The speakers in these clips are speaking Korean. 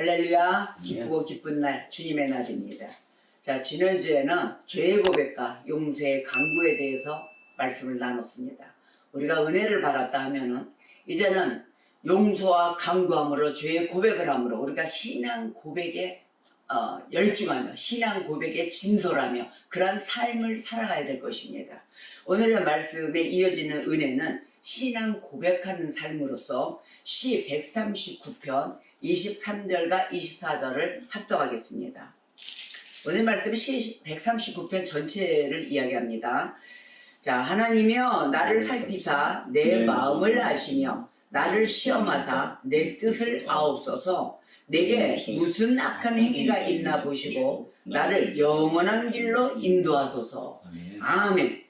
할렐루야 기쁘고 기쁜 날 주님의 날입니다. 자 지난주에는 죄의 고백과 용서의 강구에 대해서 말씀을 나눴습니다. 우리가 은혜를 받았다 하면은 이제는 용서와 강구함으로 죄의 고백을 함으로 우리가 신앙 고백에 어, 열중하며 신앙 고백에 진솔하며 그러한 삶을 살아가야 될 것입니다. 오늘의 말씀에 이어지는 은혜는 신앙 고백하는 삶으로서 시 139편 23절과 24절을 합독하겠습니다. 오늘 말씀은 시 139편 전체를 이야기합니다. 자, 하나님이여 나를 살피사 내 마음을 아시며 나를 시험하사 내 뜻을 아옵소서 내게 무슨 악한 행위가 있나 보시고 나를 영원한 길로 인도하소서. 아멘.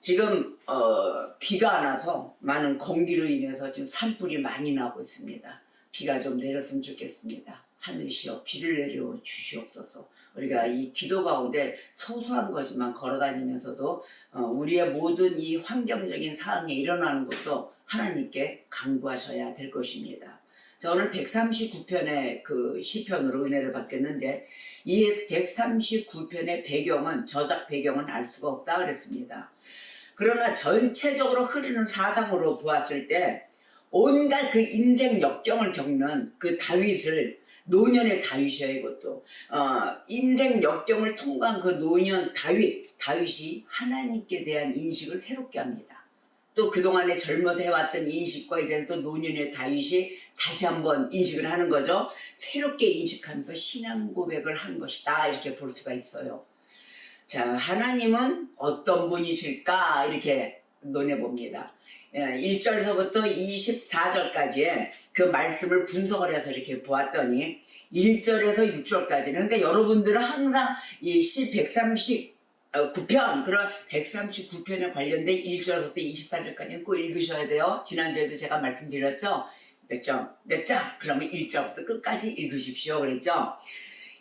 지금 어, 비가 안 와서 많은 공기로 인해서 지금 산불이 많이 나고 있습니다. 비가 좀 내렸으면 좋겠습니다. 하늘이여 비를 내려 주시옵소서. 우리가 이 기도 가운데 소소한 거지만 걸어다니면서도 어, 우리의 모든 이 환경적인 상황에 일어나는 것도 하나님께 간구하셔야 될 것입니다. 자, 오늘 139편의 그 시편으로 은혜를 받겠는데 이 139편의 배경은 저작 배경은 알 수가 없다 그랬습니다. 그러나 전체적으로 흐르는 사상으로 보았을 때 온갖 그 인생 역경을 겪는 그 다윗을 노년의 다윗이야 이것도 어, 인생 역경을 통과한 그 노년 다윗 다윗이 하나님께 대한 인식을 새롭게 합니다. 또 그동안에 젊어서 해왔던 인식과 이제는 또 노년의 다윗이 다시 한번 인식을 하는 거죠. 새롭게 인식하면서 신앙 고백을 한 것이다 이렇게 볼 수가 있어요. 자 하나님은 어떤 분이실까 이렇게 논해 봅니다. 1절서부터 24절까지의 그 말씀을 분석을 해서 이렇게 보았더니 1절에서 6절까지는 그러니까 여러분들은 항상 이 시 139편 그런 139편에 관련된 1절부터 24절까지는 꼭 읽으셔야 돼요. 지난주에도 제가 말씀드렸죠. 몇 점, 몇 장, 그러면 1절부터 끝까지 읽으십시오. 그랬죠.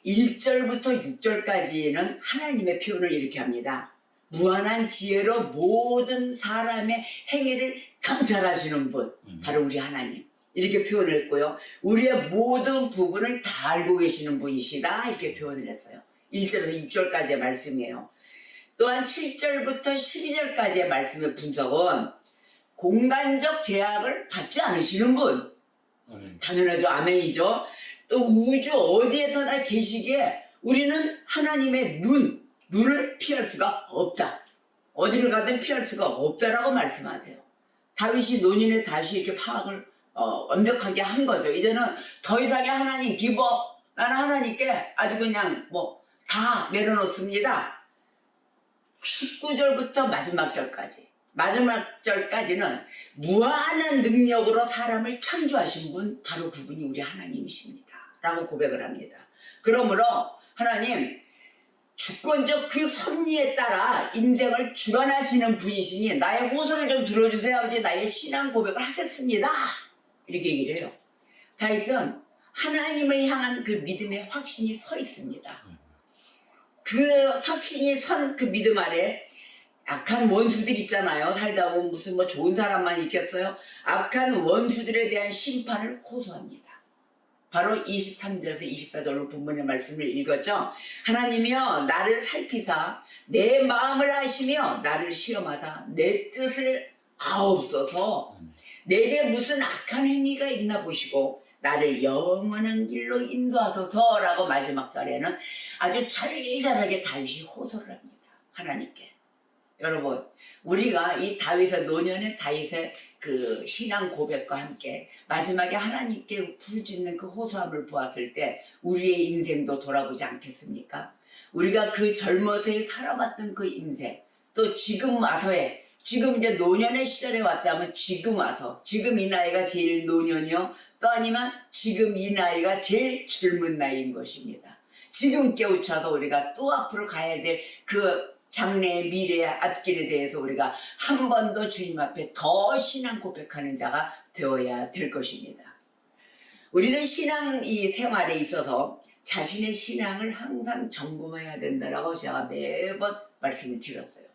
1절부터 6절까지는 하나님의 표현을 이렇게 합니다. 무한한 지혜로 모든 사람의 행위를 감찰하시는 분, 바로 우리 하나님. 이렇게 표현을 했고요. 우리의 모든 부분을 다 알고 계시는 분이시다. 이렇게 표현을 했어요. 1절에서 6절까지의 말씀이에요. 또한 7절부터 12절까지의 말씀의 분석은 공간적 제약을 받지 않으시는 분. 당연하죠. 아멘이죠. 또 우주 어디에서나 계시기에 우리는 하나님의 눈, 눈을 피할 수가 없다. 어디를 가든 피할 수가 없다라고 말씀하세요. 다윗이 논인의 다시 이렇게 파악을 어, 완벽하게 한 거죠. 이제는 더 이상의 하나님 기버 나는 하나님께 아주 그냥 뭐 다 내려놓습니다. 19절부터 마지막 절까지 마지막 절까지는 무한한 능력으로 사람을 창조하신 분 바로 그분이 우리 하나님이십니다. 라고 고백을 합니다. 그러므로 하나님 주권적 그 섭리에 따라 인생을 주관하시는 분이시니 나의 호소를 좀 들어주세요. 아버지 나의 신앙 고백을 하겠습니다. 이렇게 얘기를 해요. 다윗은 하나님을 향한 그 믿음의 확신이 서 있습니다. 그 확신이 선 그 믿음 아래 악한 원수들 있잖아요. 살다 보면 무슨 뭐 좋은 사람만 있겠어요? 악한 원수들에 대한 심판을 호소합니다. 바로 23절에서 24절로 본문의 말씀을 읽었죠. 하나님이여 나를 살피사 내 마음을 아시며 나를 시험하사 내 뜻을 아옵소서 내게 무슨 악한 행위가 있나 보시고 나를 영원한 길로 인도하소서라고 마지막 절에는 아주 절절하게 다윗이 호소를 합니다. 하나님께. 여러분, 우리가 이 다윗의 노년의 다윗의 그 신앙 고백과 함께 마지막에 하나님께 부르짖는 그 호소함을 보았을 때 우리의 인생도 돌아보지 않겠습니까? 우리가 그 젊어서 살아봤던 그 인생, 또 지금 와서의 지금 이제 노년의 시절에 왔다면 지금 와서 지금 이 나이가 제일 노년이요 또 아니면 지금 이 나이가 제일 젊은 나이인 것입니다. 지금 깨우쳐서 우리가 또 앞으로 가야 될 그 장래의 미래의 앞길에 대해서 우리가 한 번 더 주님 앞에 더 신앙 고백하는 자가 되어야 될 것입니다. 우리는 신앙 이 생활에 있어서 자신의 신앙을 항상 점검해야 된다라고 제가 매번 말씀을 드렸어요.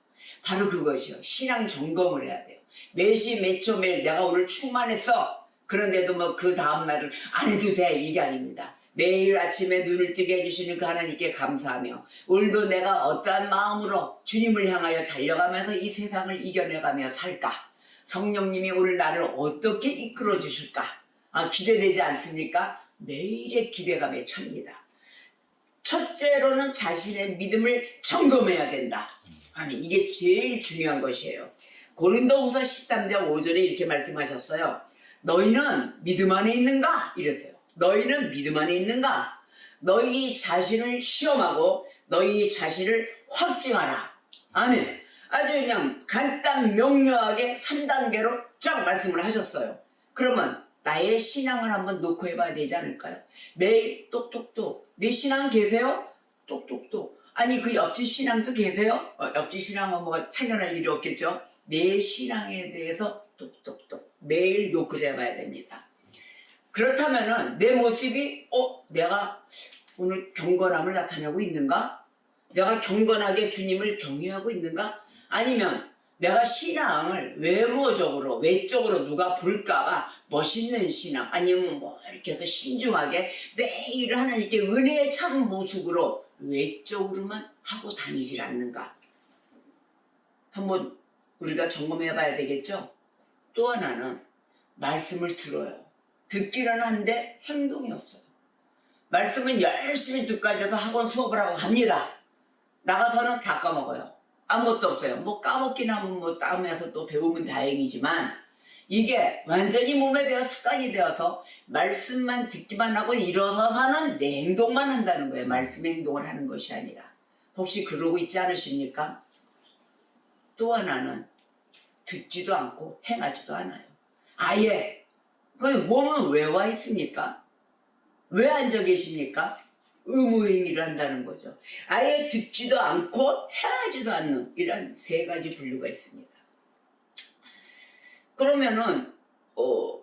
바로 그것이요. 신앙 점검을 해야 돼요. 매시 매초 매일 내가 오늘 충만했어. 그런데도 뭐 그 다음날은 안 해도 돼 이게 아닙니다. 매일 아침에 눈을 뜨게 해주시는 그 하나님께 감사하며 오늘도 내가 어떠한 마음으로 주님을 향하여 달려가면서 이 세상을 이겨내가며 살까? 성령님이 오늘 나를 어떻게 이끌어 주실까? 아, 기대되지 않습니까? 매일의 기대감에 찹니다. 첫째로는 자신의 믿음을 점검해야 된다. 아니, 이게 제일 중요한 것이에요. 고린도후서 13장 5절에 이렇게 말씀하셨어요. 너희는 믿음 안에 있는가? 이랬어요. 너희는 믿음 안에 있는가? 너희 자신을 시험하고 너희 자신을 확증하라. 아멘. 아주 그냥 간단 명료하게 3단계로 쫙 말씀을 하셨어요. 그러면 나의 신앙을 한번 놓고 해봐야 되지 않을까요? 매일 똑똑똑. 내 신앙 계세요? 똑똑똑. 아니 그 옆집 신앙도 계세요? 어, 옆집 신앙은 뭐 참견할 일이 없겠죠? 내 신앙에 대해서 똑똑똑. 매일 노크를 해봐야 됩니다. 그렇다면은 내 모습이 어 내가 오늘 경건함을 나타내고 있는가? 내가 경건하게 주님을 경외하고 있는가? 아니면 내가 신앙을 외모적으로 외적으로 누가 볼까봐 멋있는 신앙 아니면 뭐 이렇게 해서 신중하게 매일 하나님께 은혜의 참 모습으로 외적으로만 하고 다니질 않는가? 한번 우리가 점검해 봐야 되겠죠? 또 하나는 말씀을 들어요. 듣기는 한데 행동이 없어요. 말씀은 열심히 듣고 앉아서 학원 수업을 하고 갑니다. 나가서는 다 까먹어요. 아무것도 없어요. 뭐 까먹긴 하면 뭐 다음에서 또 배우면 다행이지만 이게 완전히 몸에 배어 습관이 되어서 말씀만 듣기만 하고 일어서서는 내 행동만 한다는 거예요. 말씀의 행동을 하는 것이 아니라. 혹시 그러고 있지 않으십니까? 또 하나는 듣지도 않고 행하지도 않아요. 아예 그 몸은 왜 와 있습니까? 왜 앉아 계십니까? 의무행위를 한다는 거죠. 아예 듣지도 않고 행하지도 않는 이런 세 가지 분류가 있습니다. 그러면은 어,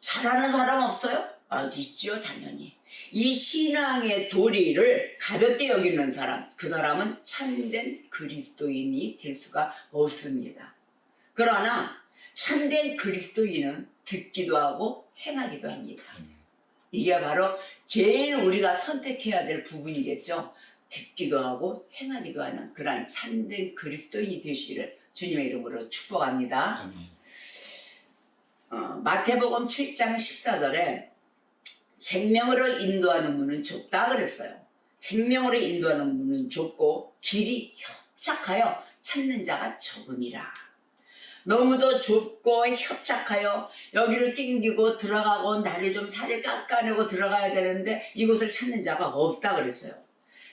잘하는 사람 없어요? 아 있죠 당연히. 이 신앙의 도리를 가볍게 여기는 사람, 그 사람은 참된 그리스도인이 될 수가 없습니다. 그러나 참된 그리스도인은 듣기도 하고 행하기도 합니다. 이게 바로 제일 우리가 선택해야 될 부분이겠죠. 듣기도 하고 행하기도 하는 그러한 참된 그리스도인이 되시기를 주님의 이름으로 축복합니다. 어, 마태복음 7장 14절에 생명으로 인도하는 문은 좁다 그랬어요. 생명으로 인도하는 문은 좁고 길이 협착하여 찾는 자가 적음이라. 너무도 좁고 협착하여 여기를 낑기고 들어가고 나를 좀 살을 깎아내고 들어가야 되는데 이곳을 찾는 자가 없다 그랬어요.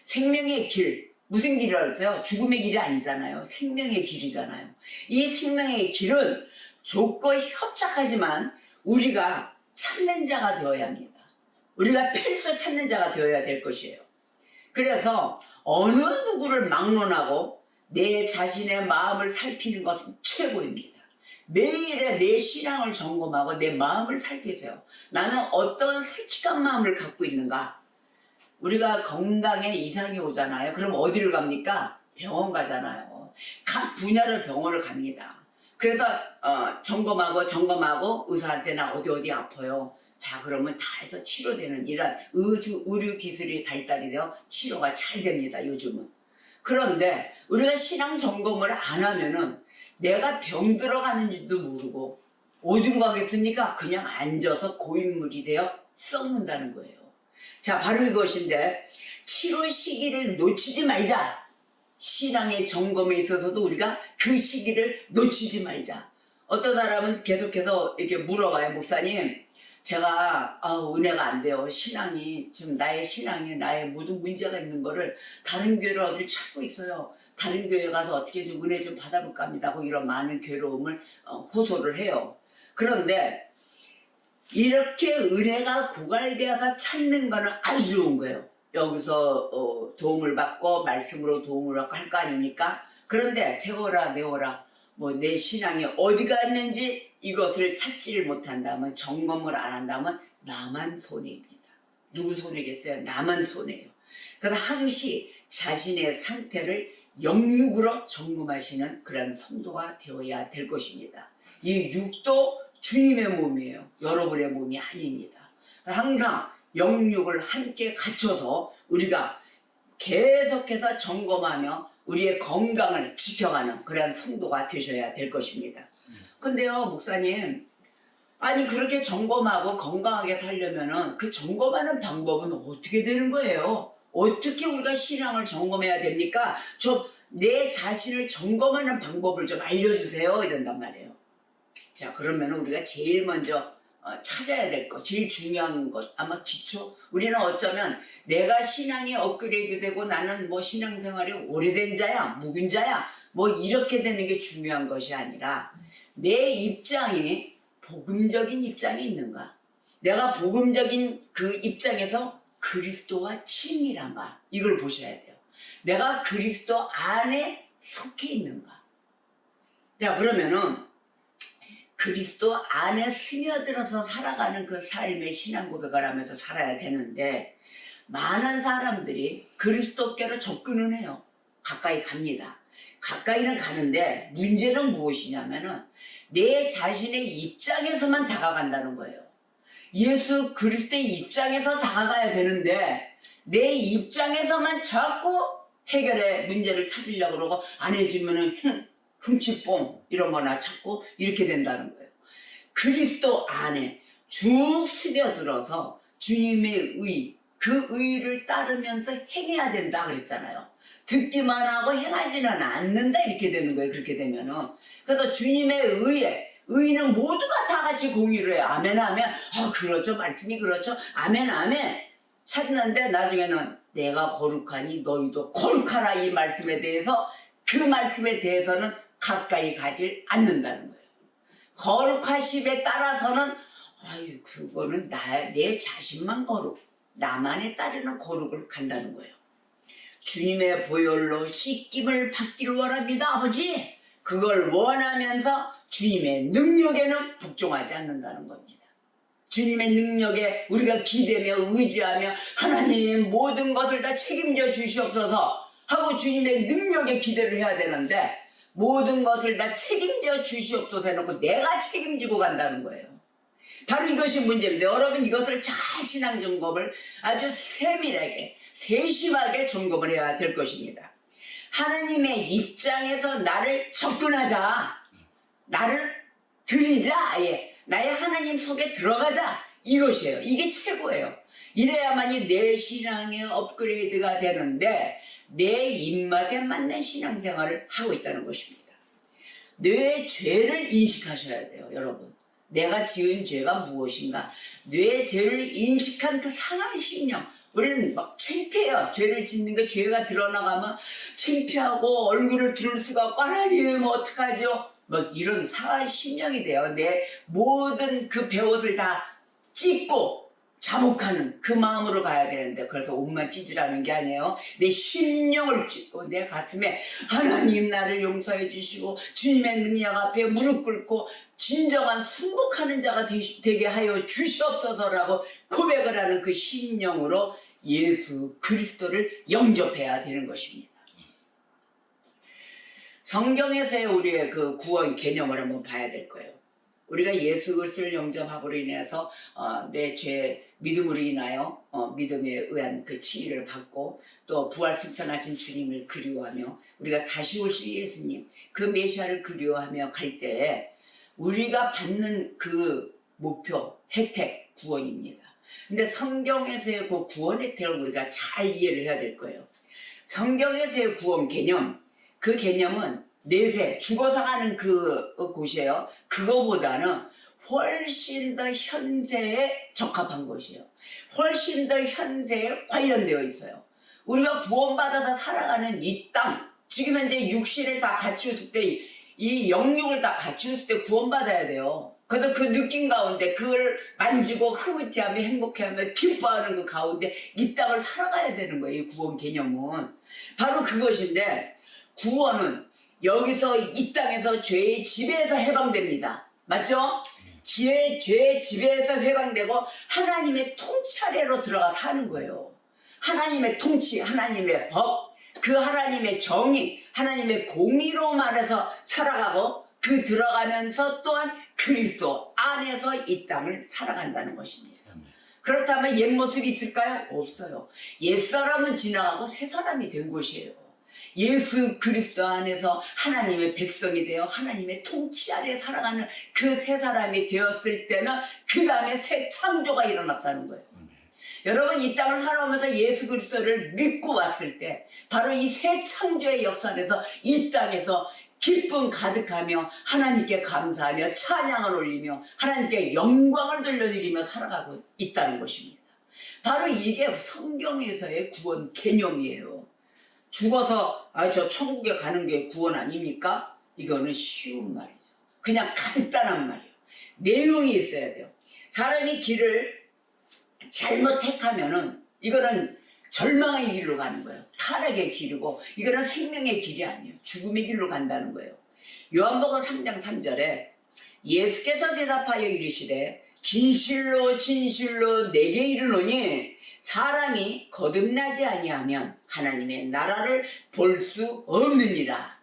생명의 길 무슨 길이라 그랬어요? 죽음의 길이 아니잖아요. 생명의 길이잖아요. 이 생명의 길은 좁고 협착하지만 우리가 찾는 자가 되어야 합니다. 우리가 필수 찾는 자가 되어야 될 것이에요. 그래서 어느 누구를 막론하고 내 자신의 마음을 살피는 것은 최고입니다. 매일의 내 신앙을 점검하고 내 마음을 살피세요. 나는 어떤 솔직한 마음을 갖고 있는가? 우리가 건강에 이상이 오잖아요. 그럼 어디를 갑니까? 병원 가잖아요. 각 분야를 병원을 갑니다. 그래서 어, 점검하고 점검하고 의사한테 나 어디 어디 아파요. 자 그러면 다 해서 치료되는 이런 의수, 의료 기술이 발달이 되어 치료가 잘 됩니다. 요즘은. 그런데 우리가 신앙 점검을 안 하면은 내가 병 들어가는지도 모르고 어디로 가겠습니까? 그냥 앉아서 고인물이 되어 썩는다는 거예요. 자, 바로 이것인데 치료 시기를 놓치지 말자. 신앙의 점검에 있어서도 우리가 그 시기를 놓치지 말자. 어떤 사람은 계속해서 이렇게 물어봐요, 목사님. 제가 아, 은혜가 안 돼요. 신앙이 지금 나의 신앙에 나의 모든 문제가 있는 거를 다른 교회를 어딜 찾고 있어요. 다른 교회 가서 어떻게 좀 은혜 좀 받아볼까 합니다. 하고 이런 많은 괴로움을 어, 호소를 해요. 그런데 이렇게 은혜가 고갈되어서 찾는 거는 아주 좋은 거예요. 여기서 어, 도움을 받고 말씀으로 도움을 받고 할 거 아닙니까? 그런데 세워라 메워라 뭐 내 신앙이 어디가 있는지 이것을 찾지를 못한다면 점검을 안 한다면 나만 손해입니다. 누구 손해겠어요? 나만 손해예요. 그래서 항시 자신의 상태를 영육으로 점검하시는 그런 성도가 되어야 될 것입니다. 이 육도 주님의 몸이에요. 여러분의 몸이 아닙니다. 항상 영육을 함께 갖춰서 우리가 계속해서 점검하며 우리의 건강을 지켜가는 그러한 성도가 되셔야 될 것입니다. 근데요, 목사님, 아니 그렇게 점검하고 건강하게 살려면은 그 점검하는 방법은 어떻게 되는 거예요? 어떻게 우리가 신앙을 점검해야 됩니까? 좀 내 자신을 점검하는 방법을 좀 알려주세요. 이런단 말이에요. 자, 그러면 우리가 제일 먼저 어, 찾아야 될 것, 제일 중요한 것, 아마 기초. 우리는 어쩌면 내가 신앙이 업그레이드 되고 나는 뭐 신앙생활이 오래된 자야, 묵은 자야, 뭐 이렇게 되는 게 중요한 것이 아니라 내 입장이 복음적인 입장이 있는가? 내가 복음적인 그 입장에서 그리스도와 친밀한가? 이걸 보셔야 돼요. 내가 그리스도 안에 속해 있는가? 자, 그러면은 그리스도 안에 스며들어서 살아가는 그 삶의 신앙 고백을 하면서 살아야 되는데 많은 사람들이 그리스도께로 접근은 해요. 가까이 갑니다. 가까이는 가는데 문제는 무엇이냐면은 내 자신의 입장에서만 다가간다는 거예요. 예수 그리스도의 입장에서 다가가야 되는데 내 입장에서만 자꾸 해결의 문제를 찾으려고 그러고 안 해주면은 흠, 흠칫뽕 이런 거나 찾고 이렇게 된다는 거예요. 그리스도 안에 쭉 스며들어서 주님의 의, 그 의를 따르면서 행해야 된다 그랬잖아요. 듣기만 하고 행하지는 않는다 이렇게 되는 거예요. 그렇게 되면은. 그래서 주님의 의에 의는 모두가 다 같이 공유를 해요. 아멘 하면 아 그렇죠 말씀이 그렇죠. 아멘 아멘 찾는데 나중에는 내가 거룩하니 너희도 거룩하라 이 말씀에 대해서 그 말씀에 대해서는 가까이 가질 않는다는 거예요. 거룩하심에 따라서는 아유 그거는 나 내 자신만 거룩 나만에 따르는 거룩을 간다는 거예요. 주님의 보혈로 씻김을 받기를 원합니다 아버지 그걸 원하면서 주님의 능력에는 복종하지 않는다는 겁니다. 주님의 능력에 우리가 기대며 의지하며 하나님 모든 것을 다 책임져 주시옵소서 하고 주님의 능력에 기대를 해야 되는데 모든 것을 다 책임져 주시옵소서 해놓고 내가 책임지고 간다는 거예요. 바로 이것이 문제입니다. 여러분 이것을 잘 신앙 점검을 아주 세밀하게 세심하게 점검을 해야 될 것입니다. 하나님의 입장에서 나를 접근하자. 나를 들이자. 아예. 나의 하나님 속에 들어가자. 이것이에요. 이게 최고예요. 이래야만이 내 신앙의 업그레이드가 되는데 내 입맛에 맞는 신앙생활을 하고 있다는 것입니다. 뇌의 죄를 인식하셔야 돼요, 여러분. 내가 지은 죄가 무엇인가? 뇌의 죄를 인식한 그 상한 신령. 우리는 막 창피해요. 죄를 짓는 게 죄가 드러나가면 창피하고 얼굴을 들을 수가 없고 하나님 어떡하죠? 뭐 이런 상한 심령이 돼요. 내 모든 그 배옷을 다 찢고 자복하는 그 마음으로 가야 되는데 그래서 옷만 찢으라는 게 아니에요. 내 심령을 찢고 내 가슴에 하나님 나를 용서해 주시고 주님의 능력 앞에 무릎 꿇고 진정한 순복하는 자가 되- 되게 하여 주시옵소서라고 고백을 하는 그 심령으로 예수 그리스도를 영접해야 되는 것입니다. 성경에서의 우리의 그 구원 개념을 한번 봐야 될 거예요. 우리가 예수 그리스도를 영접함으로 인해서 어, 내죄 믿음으로 인하여 어, 믿음에 의한 그 치유를 받고 또 부활 승천하신 주님을 그리워하며 우리가 다시 오실 예수님 그 메시아를 그리워하며 갈 때에 우리가 받는 그 목표 혜택 구원입니다. 근데 성경에서의 그 구원 혜택을 우리가 잘 이해를 해야 될 거예요. 성경에서의 구원 개념 그 개념은 내세 죽어서 가는 그 곳이에요. 그거보다는 훨씬 더 현세에 적합한 것이에요. 훨씬 더 현세에 관련되어 있어요. 우리가 구원받아서 살아가는 이 땅, 지금 현재 육신을 다 갖추었을 때, 이 영육을 다 갖추었을 때 구원받아야 돼요. 그래서 그 느낌 가운데 그걸 만지고 흐뭇해하며 행복해하며 기뻐하는 그 가운데 이 땅을 살아가야 되는 거예요. 이 구원 개념은. 바로 그것인데, 구원은 여기서 이 땅에서 죄의 지배에서 해방됩니다. 맞죠? 지혜, 죄의 지배에서 해방되고 하나님의 통치 아래로 들어가 사는 거예요. 하나님의 통치, 하나님의 법, 그 하나님의 정의, 하나님의 공의로 말해서 살아가고 그 들어가면서 또한 그리스도 안에서 이 땅을 살아간다는 것입니다. 그렇다면 옛 모습이 있을까요? 없어요. 옛 사람은 지나가고 새 사람이 된 것이에요. 예수 그리스도 안에서 하나님의 백성이 되어 하나님의 통치 아래 살아가는 그새 사람이 되었을 때는 그 다음에 새 창조가 일어났다는 거예요. 여러분 이 땅을 살아오면서 예수 그리스도를 믿고 왔을 때 바로 이 새 창조의 역사 안에서 이 땅에서 기쁨 가득하며 하나님께 감사하며 찬양을 올리며 하나님께 영광을 돌려드리며 살아가고 있다는 것입니다. 바로 이게 성경에서의 구원 개념이에요. 죽어서 아 저 천국에 가는 게 구원 아닙니까? 이거는 쉬운 말이죠. 그냥 간단한 말이에요. 내용이 있어야 돼요. 사람이 길을 잘못 택하면은 이거는 절망의 길로 가는 거예요. 타락의 길이고 이거는 생명의 길이 아니에요. 죽음의 길로 간다는 거예요. 요한복음 3장 3절에 예수께서 대답하여 이르시되 진실로 진실로 내게 이르노니 사람이 거듭나지 아니하면 하나님의 나라를 볼 수 없느니라.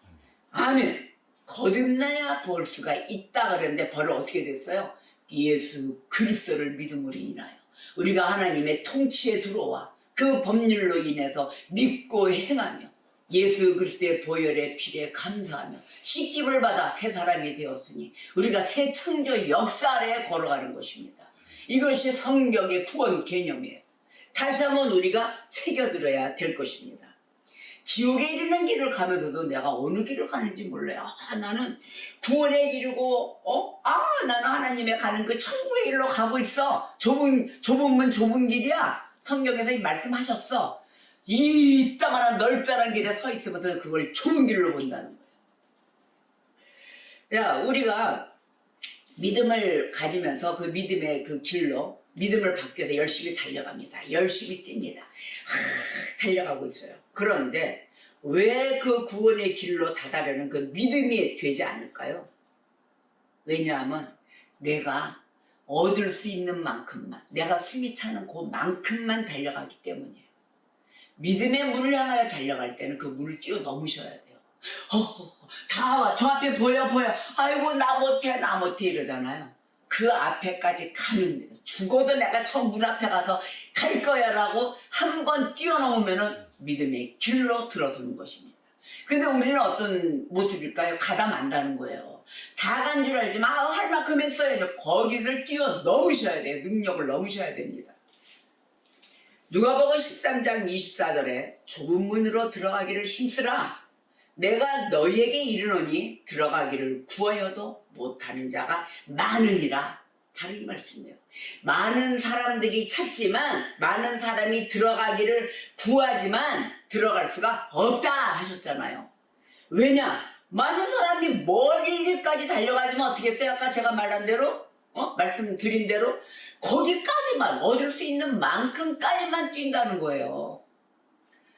아멘. 거듭나야 볼 수가 있다 그랬는데 벌을 어떻게 됐어요? 예수 그리스도를 믿음으로 인하여 우리가 하나님의 통치에 들어와 그 법률로 인해서 믿고 행하며 예수 그리스도의 보혈의 피에 감사하며 씻김을 받아 새 사람이 되었으니 우리가 새 창조 역사 아래에 걸어가는 것입니다. 이것이 성경의 구원 개념이에요. 다시 한번 우리가 새겨들어야 될 것입니다. 지옥에 이르는 길을 가면서도 내가 어느 길을 가는지 몰라요. 아, 나는 구원의 길이고, 어? 아, 나는 하나님의 가는 그 천국의 길로 가고 있어. 좁은, 좁은 문 좁은 길이야. 성경에서 이 말씀하셨어. 이 이따만한 넓다란 길에 서 있으면서 그걸 좁은 길로 본다는 거예요. 야, 우리가 믿음을 가지면서 그 믿음의 그 길로 믿음을 위해서 열심히 달려갑니다. 열심히 뜁니다. 하, 달려가고 있어요. 그런데 왜 그 구원의 길로 다다르는 그 믿음이 되지 않을까요? 왜냐하면 내가 얻을 수 있는 만큼만, 내가 숨이 차는 그 만큼만 달려가기 때문이에요. 믿음의 문을 향하여 달려갈 때는 그 문을 뛰어 넘으셔야 돼요. 허허허, 다 와, 저 앞에 보여, 보여. 아이고, 나 못해, 나 못해 이러잖아요. 그 앞에까지 가는 거예요. 죽어도 내가 저 문 앞에 가서 갈 거야 라고 한 번 뛰어넘으면은 믿음의 길로 들어서는 것입니다. 근데 우리는 어떤 모습일까요? 가다 만다는 거예요. 다 간 줄 알지만 아, 할 만큼 했어요. 거기를 뛰어 넘으셔야 돼요. 능력을 넘으셔야 됩니다. 누가복음 13장 24절에 좁은 문으로 들어가기를 힘쓰라. 내가 너희에게 이르노니 들어가기를 구하여도 못하는 자가 많으니라. 바로 이 말씀이에요. 많은 사람들이 찾지만 많은 사람이 들어가기를 구하지만 들어갈 수가 없다 하셨잖아요. 왜냐? 많은 사람이 멀리까지 달려가지만 어떻게 했어요? 아까 제가 말한 대로 어? 말씀드린 대로 거기까지만 얻을 수 있는 만큼까지만 뛴다는 거예요.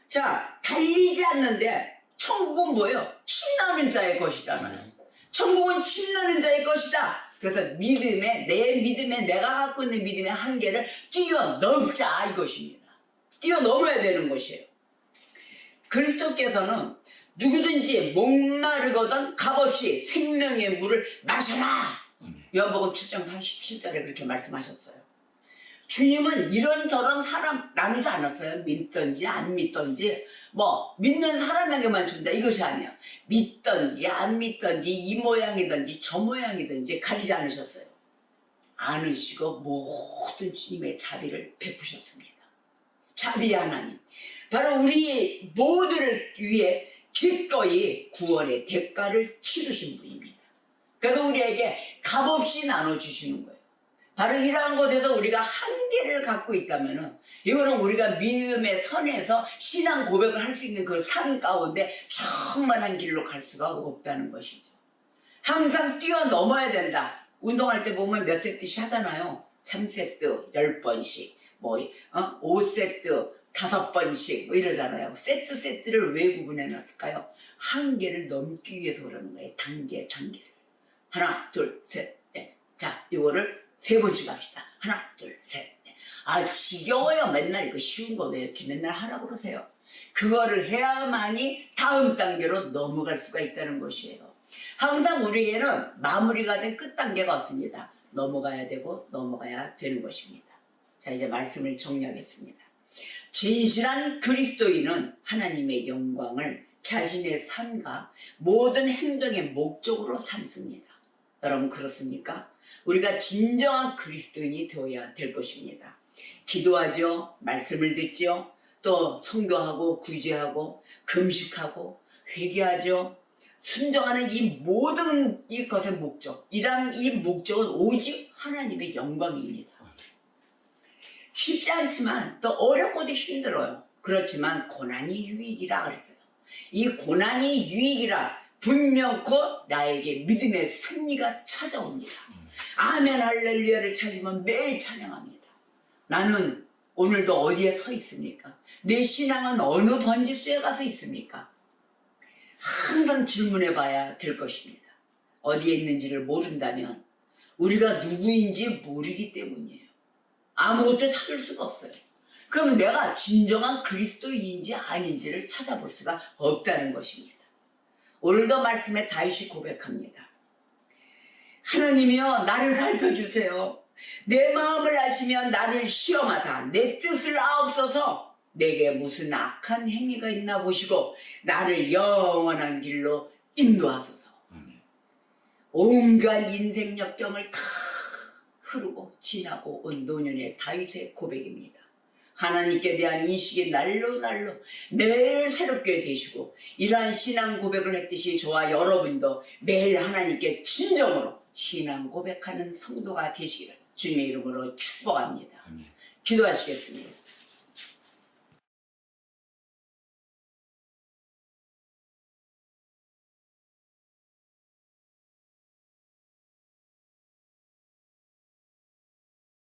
자, 달리지 않는데 천국은 뭐예요? 신나는 자의 것이잖아요. 천국은 신나는 자의 것이다. 그래서 믿음에 내 믿음에 내가 갖고 있는 믿음의 한계를 뛰어넘자 이것입니다. 뛰어넘어야 되는 것이에요. 그리스도께서는 누구든지 목마르거든 값없이 생명의 물을 마셔라. 요한복음 7장 37절에 그렇게 말씀하셨어요. 주님은 이런저런 사람 나누지 않았어요. 믿던지 안 믿던지 뭐 믿는 사람에게만 준다 이것이 아니야. 믿던지 안 믿던지 이 모양이든지 저 모양이든지 가리지 않으셨어요. 아느시고 모든 주님의 자비를 베푸셨습니다. 자비의 하나님. 바로 우리 모두를 위해 기꺼이 구원의 대가를 치르신 분입니다. 그래서 우리에게 값없이 나눠주시는 거예요. 바로 이러한 것에서 우리가 한계를 갖고 있다면은 이거는 우리가 믿음의 선에서 신앙 고백을 할 수 있는 그 산 가운데 충만한 길로 갈 수가 없다는 것이죠. 항상 뛰어넘어야 된다. 운동할 때 보면 몇 세트씩 하잖아요. 3세트 10번씩, 뭐, 어? 5세트 다섯 번씩 뭐 이러잖아요. 세트 세트를 왜 구분해 놨을까요? 한계를 넘기 위해서 그러는 거예요. 단계, 단계를. 하나, 둘, 셋, 넷. 자, 이거를 세 번씩 합시다. 하나, 둘, 셋, 넷. 아, 지겨워요. 맨날 이거 쉬운 거 왜 이렇게 맨날 하라고 그러세요? 그거를 해야만이 다음 단계로 넘어갈 수가 있다는 것이에요. 항상 우리에게는 마무리가 된 끝 단계가 없습니다. 넘어가야 되고 넘어가야 되는 것입니다. 자, 이제 말씀을 정리하겠습니다. 진실한 그리스도인은 하나님의 영광을 자신의 삶과 모든 행동의 목적으로 삼습니다. 여러분 그렇습니까? 우리가 진정한 그리스도인이 되어야 될 것입니다. 기도하죠. 말씀을 듣죠. 또 성교하고 구제하고 금식하고 회개하죠. 순종하는 이 모든 이 것의 목적, 이란 이 목적은 오직 하나님의 영광입니다. 쉽지 않지만 또 어렵고도 힘들어요. 그렇지만 고난이 유익이라 그랬어요. 이 고난이 유익이라 분명코 나에게 믿음의 승리가 찾아옵니다. 아멘 할렐루야를 찾으면 매일 찬양합니다. 나는 오늘도 어디에 서 있습니까? 내 신앙은 어느 번지수에 가서 있습니까? 항상 질문해 봐야 될 것입니다. 어디에 있는지를 모른다면 우리가 누구인지 모르기 때문이에요. 아무것도 찾을 수가 없어요. 그러면 내가 진정한 그리스도인인지 아닌지를 찾아볼 수가 없다는 것입니다. 오늘도 말씀에 다시 고백합니다. 하나님이여 나를 살펴주세요. 내 마음을 아시면 나를 시험하사 내 뜻을 아옵소서 내게 무슨 악한 행위가 있나 보시고 나를 영원한 길로 인도하소서. 온갖 인생 역경을 다 흐르고 지나고 온 노년의 다윗의 고백입니다. 하나님께 대한 인식이 날로 날로 매일 새롭게 되시고 이러한 신앙 고백을 했듯이 저와 여러분도 매일 하나님께 진정으로 신앙 고백하는 성도가 되시기를 주님의 이름으로 축복합니다. 아멘. 기도하시겠습니다.